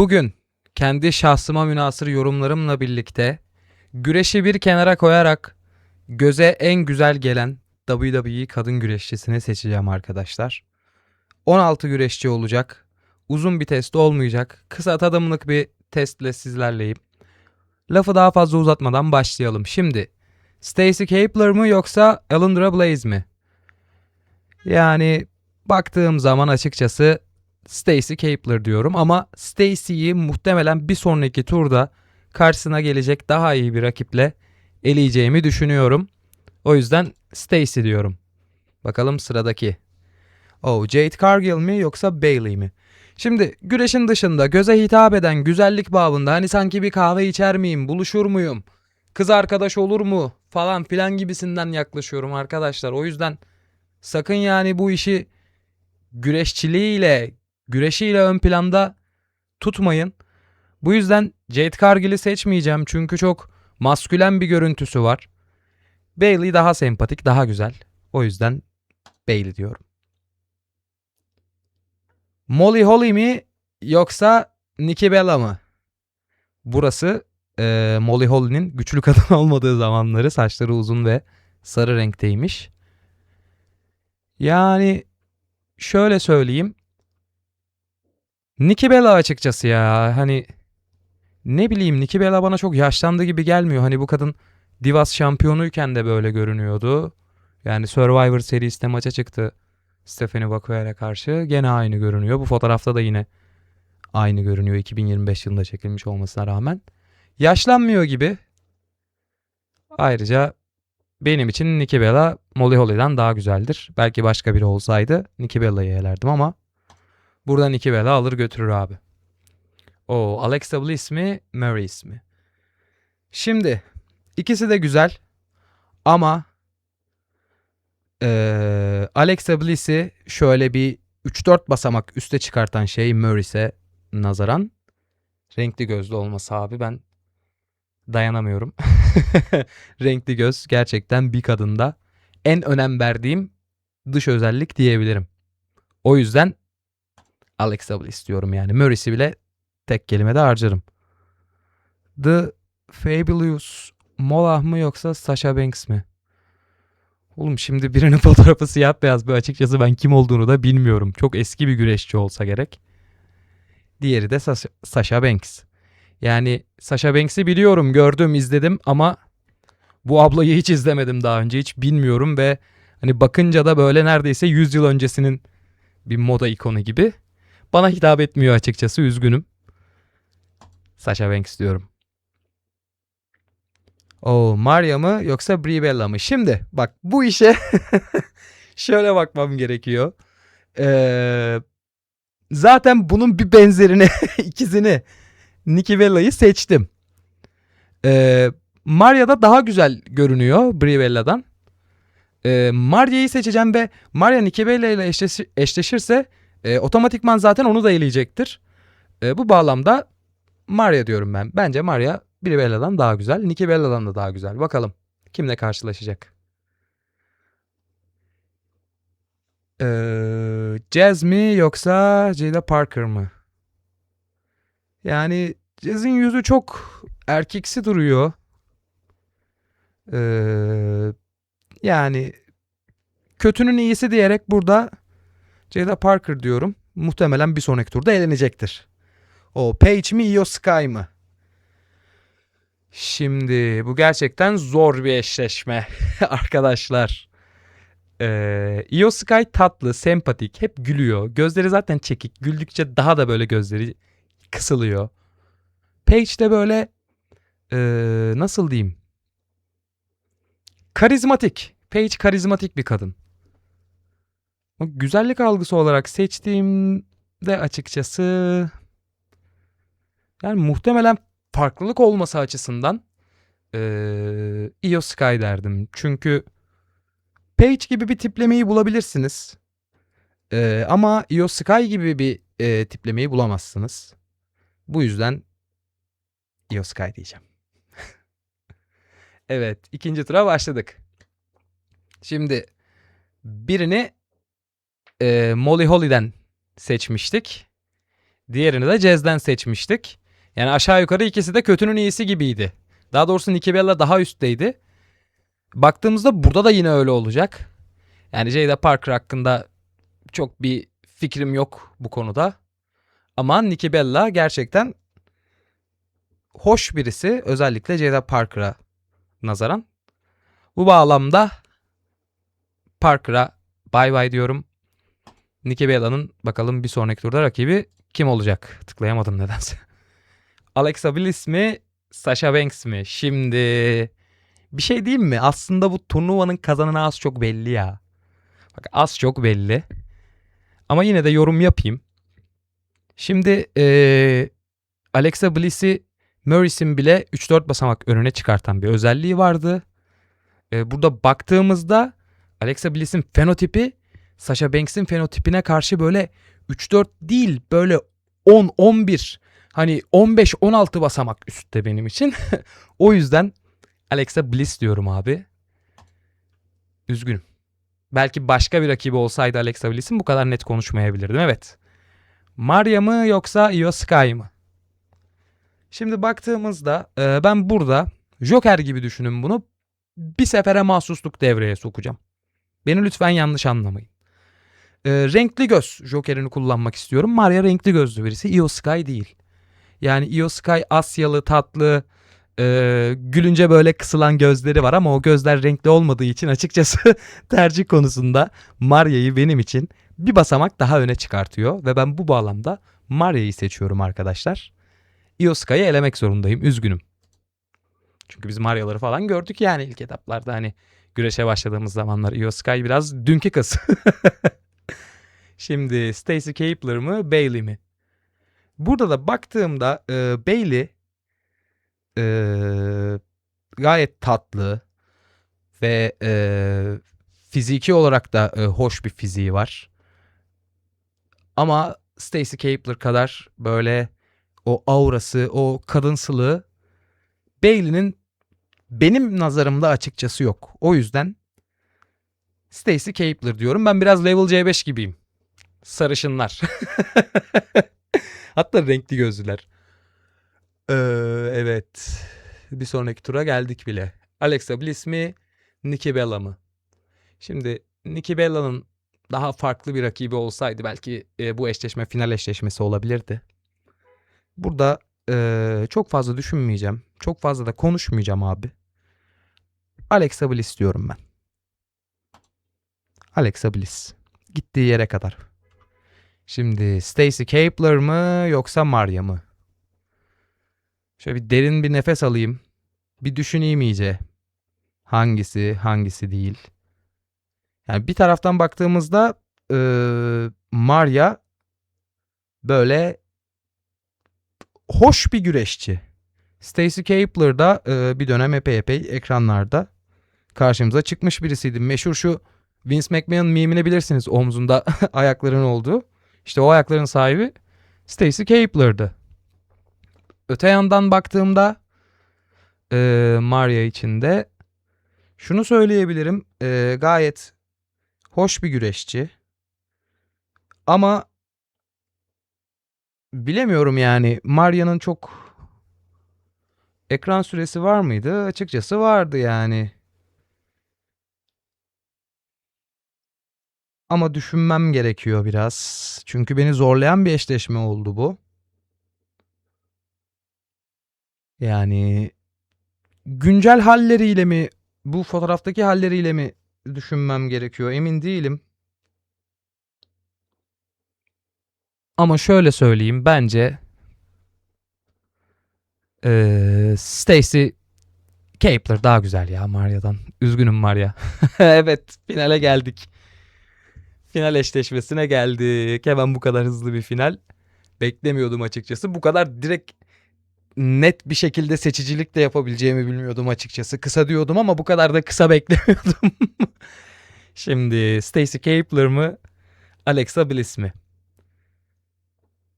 Bugün kendi şahsıma münasır yorumlarımla birlikte güreşi bir kenara koyarak göze en güzel gelen WWE kadın güreşçisini seçeceğim arkadaşlar. 16 güreşçi olacak. Uzun bir test olmayacak. Kısa tadımlık bir testle sizlerleyim. Lafı daha fazla uzatmadan başlayalım. Şimdi Stacy Keibler mı yoksa Alundra Blaze mi? Yani baktığım zaman açıkçası Stacy Keibler diyorum ama Stacy'yi muhtemelen bir sonraki turda karşısına gelecek daha iyi bir rakiple eleyeceğimi düşünüyorum. O yüzden Stacy diyorum. Bakalım sıradaki. Oh, Jade Cargill mi yoksa Bailey mi? Şimdi güreşin dışında göze hitap eden güzellik babında hani sanki bir kahve içer miyim, buluşur muyum, kız arkadaş olur mu falan filan gibisinden yaklaşıyorum arkadaşlar. O yüzden sakın yani bu işi güreşçiliğiyle, güreşiyle ön planda tutmayın. Bu yüzden Jade Cargill'i seçmeyeceğim çünkü çok maskülen bir görüntüsü var. Bailey daha sempatik, daha güzel. O yüzden Bailey diyorum. Molly Holly mi yoksa Nikki Bella mı? Burası eee, Molly Holly'nin güçlü kadın olmadığı zamanları saçları uzun ve sarı renkteymiş. Yani şöyle söyleyeyim. Nikki Bella açıkçası ya. Hani ne bileyim Nikki Bella bana çok yaşlandı gibi gelmiyor. Hani bu kadın Divas şampiyonuyken de böyle görünüyordu. Yani Survivor serisinde maça çıktı Stephanie Bakuel'e karşı. Gene aynı görünüyor. Bu fotoğrafta da yine aynı görünüyor 2025 yılında çekilmiş olmasına rağmen. Yaşlanmıyor gibi. Ayrıca benim için Nikki Bella Molly Holly'den daha güzeldir. Belki başka biri olsaydı Nikki Bella'yı elerdim ama burada Nikki Bella alır götürür abi. O Alexa Bliss mi, Maryse mi? Şimdi ikisi de güzel ama eee, Alexa Bliss'i şöyle bir 3-4 basamak üste çıkartan şey Maryse'e nazaran renkli gözlü olması abi ben dayanamıyorum. renkli göz gerçekten bir kadında en önem verdiğim dış özellik diyebilirim. O yüzden Alexa Bliss diyorum yani. Maryse'i bile tek kelimede harcarım. The Fabulous Molah mı yoksa Sasha Banks mi? Oğlum şimdi birinin fotoğrafı siyah beyaz bir açıkçası ben kim olduğunu da bilmiyorum. Çok eski bir güreşçi olsa gerek. Diğeri de Sasha Banks. Yani Sasha Banks'i biliyorum, gördüm, izledim ama bu ablayı hiç izlemedim daha önce. Hiç bilmiyorum ve hani bakınca da böyle neredeyse 100 yıl öncesinin bir moda ikonu gibi. Bana hitap etmiyor açıkçası, üzgünüm. Sasha Banks diyorum. O Maria mı yoksa Brie Bella mı? Şimdi bak bu işe şöyle bakmam gerekiyor. Ee, zaten bunun bir benzerini, ikizini Nikki Bella'yı seçtim. Ee, Maria da daha güzel görünüyor Brie Bella'dan. Ee, Maria'yı seçeceğim ve Maria Nikki Bella ile eşleşi- eşleşirse e, otomatikman zaten onu da eleyecektir. E, bu bağlamda Maria diyorum ben. Bence Maria Brie Bella'dan daha güzel. Nikki Bella'dan da daha güzel. Bakalım kimle karşılaşacak. Ee, Jazz mi yoksa Jada Parker mı? Yani Jazz'in yüzü çok erkeksi duruyor. Ee, yani kötünün iyisi diyerek burada Jada Parker diyorum. Muhtemelen bir sonraki turda elenecektir. O Paige mi Io Sky mı? Şimdi bu gerçekten zor bir eşleşme arkadaşlar. Ee, Io Sky tatlı, sempatik, hep gülüyor. Gözleri zaten çekik. Güldükçe daha da böyle gözleri kısılıyor. Paige de böyle ee, nasıl diyeyim? Karizmatik. Paige karizmatik bir kadın. Güzellik algısı olarak seçtiğimde açıkçası yani muhtemelen farklılık olması açısından eee Io Sky derdim. Çünkü Paige gibi bir tiplemeyi bulabilirsiniz. Eee, ama Io Sky gibi bir eee, tiplemeyi bulamazsınız. Bu yüzden Io Sky diyeceğim. evet, ikinci tura başladık. Şimdi birini eee, Molly Holly'den seçmiştik. Diğerini de Cez'den seçmiştik. Yani aşağı yukarı ikisi de kötünün iyisi gibiydi. Daha doğrusu Nikki Bella daha üstteydi. Baktığımızda burada da yine öyle olacak. Yani Jada Parker hakkında çok bir fikrim yok bu konuda. Ama Nikki Bella gerçekten hoş birisi. Özellikle Jada Parker'a nazaran. Bu bağlamda Parker'a bay bay diyorum. Nikki Bella'nın bakalım bir sonraki turda rakibi kim olacak? Tıklayamadım nedense. Alexa Bliss mi? Sasha Banks mi? Şimdi bir şey diyeyim mi? Aslında bu turnuvanın kazananı az çok belli ya. Bak az çok belli. Ama yine de yorum yapayım. Şimdi eee Alexa Bliss'i Morris'in bile 3-4 basamak önüne çıkartan bir özelliği vardı. Eee, burada baktığımızda Alexa Bliss'in fenotipi Sasha Banks'in fenotipine karşı böyle 3-4 değil böyle 10-11 hani 15-16 basamak üstte benim için. o yüzden Alexa Bliss diyorum abi. Üzgünüm. Belki başka bir rakibi olsaydı Alexa Bliss'in bu kadar net konuşmayabilirdim. Evet. Maria mı yoksa Io Sky mı? Şimdi baktığımızda e, ben burada Joker gibi düşünün bunu. Bir sefere mahsusluk devreye sokacağım. Beni lütfen yanlış anlamayın. E, renkli göz Joker'ini kullanmak istiyorum. Maria renkli gözlü birisi. Io Sky değil. Yani Io Sky Asyalı, tatlı, e, gülünce böyle kısılan gözleri var ama o gözler renkli olmadığı için açıkçası tercih konusunda Maria'yı benim için bir basamak daha öne çıkartıyor ve ben bu bağlamda Maria'yı seçiyorum arkadaşlar. Io Sky'ı elemek zorundayım. Üzgünüm. Çünkü biz Maria'ları falan gördük yani ilk etaplarda hani güreşe başladığımız zamanlar Io Sky biraz dünkü kız. Şimdi Stacy Keibler mı Bailey mi? Burada da baktığımda e, Bailey e, gayet tatlı ve e, fiziki olarak da e, hoş bir fiziği var. Ama Stacy Keibler kadar böyle o aurası, o kadınsılığı Bailey'nin benim nazarımda açıkçası yok. O yüzden Stacy Keibler diyorum. Ben biraz level C5 gibiyim. Sarışınlar. Hatta renkli gözlüler. Ee, evet. Bir sonraki tura geldik bile. Alexa Bliss mi? Nikki Bella mı? Şimdi Nikki Bella'nın daha farklı bir rakibi olsaydı belki e, bu eşleşme final eşleşmesi olabilirdi. Burada e, çok fazla düşünmeyeceğim. Çok fazla da konuşmayacağım abi. Alexa Bliss diyorum ben. Alexa Bliss. Gittiği yere kadar. Şimdi Stacy Keibler mı yoksa Maria mı? Şöyle bir derin bir nefes alayım. Bir düşüneyim iyice. Hangisi, hangisi değil. Yani bir taraftan baktığımızda e, Maria böyle hoş bir güreşçi. Stacy Keibler da e, bir dönem epey epey ekranlarda karşımıza çıkmış birisiydi. Meşhur şu Vince McMahon mimini bilirsiniz omzunda ayakların olduğu. İşte o ayakların sahibi Stacy Keibler'dı. Öte yandan baktığımda e, Maria için de şunu söyleyebilirim. E, gayet hoş bir güreşçi. Ama bilemiyorum yani Maria'nın çok ekran süresi var mıydı? Açıkçası vardı yani. Ama düşünmem gerekiyor biraz. Çünkü beni zorlayan bir eşleşme oldu bu. Yani güncel halleriyle mi bu fotoğraftaki halleriyle mi düşünmem gerekiyor emin değilim. Ama şöyle söyleyeyim bence eee Stacy Keibler daha güzel ya Maria'dan. Üzgünüm Maria. evet finale geldik. Final eşleşmesine geldik. Hemen bu kadar hızlı bir final. Beklemiyordum açıkçası. Bu kadar direkt net bir şekilde seçicilik de yapabileceğimi bilmiyordum açıkçası. Kısa diyordum ama bu kadar da kısa beklemiyordum. Şimdi Stacy Keibler mı? Alexa Bliss mi?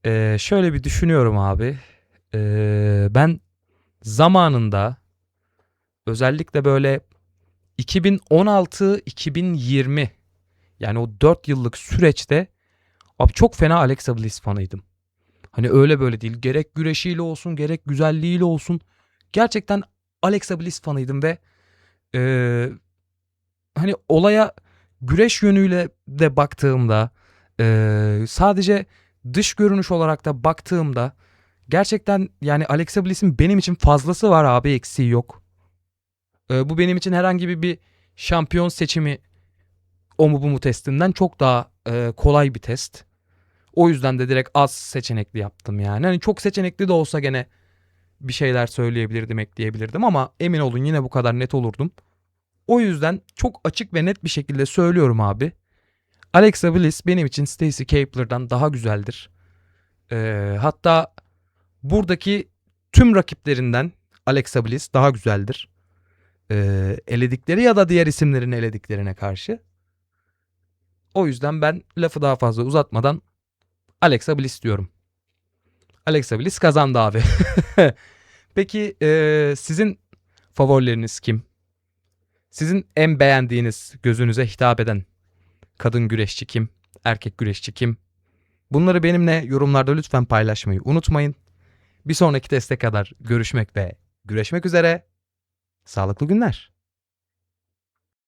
Ee, şöyle bir düşünüyorum abi. Ee, ben zamanında özellikle böyle 2016-2020 yani o 4 yıllık süreçte abi çok fena Alexa Bliss fanıydım. Hani öyle böyle değil. Gerek güreşiyle olsun, gerek güzelliğiyle olsun. Gerçekten Alexa Bliss fanıydım ve eee, hani olaya güreş yönüyle de baktığımda eee, sadece dış görünüş olarak da baktığımda gerçekten yani Alexa Bliss'in benim için fazlası var abi eksiği yok. Eee, bu benim için herhangi bir şampiyon seçimi o mu bu mu testinden çok daha eee, kolay bir test. O yüzden de direkt az seçenekli yaptım yani. Hani çok seçenekli de olsa gene bir şeyler söyleyebilirdim, ekleyebilirdim ama emin olun yine bu kadar net olurdum. O yüzden çok açık ve net bir şekilde söylüyorum abi. Alexa Bliss benim için Stacy Keibler'dan daha güzeldir. Ee, hatta buradaki tüm rakiplerinden Alexa Bliss daha güzeldir. Ee, eledikleri ya da diğer isimlerin elediklerine karşı. O yüzden ben lafı daha fazla uzatmadan Alexa Bliss diyorum. Alexa Bliss kazandı abi. Peki eee, sizin favorileriniz kim? Sizin en beğendiğiniz, gözünüze hitap eden kadın güreşçi kim? Erkek güreşçi kim? Bunları benimle yorumlarda lütfen paylaşmayı unutmayın. Bir sonraki teste kadar görüşmek ve güreşmek üzere. Sağlıklı günler.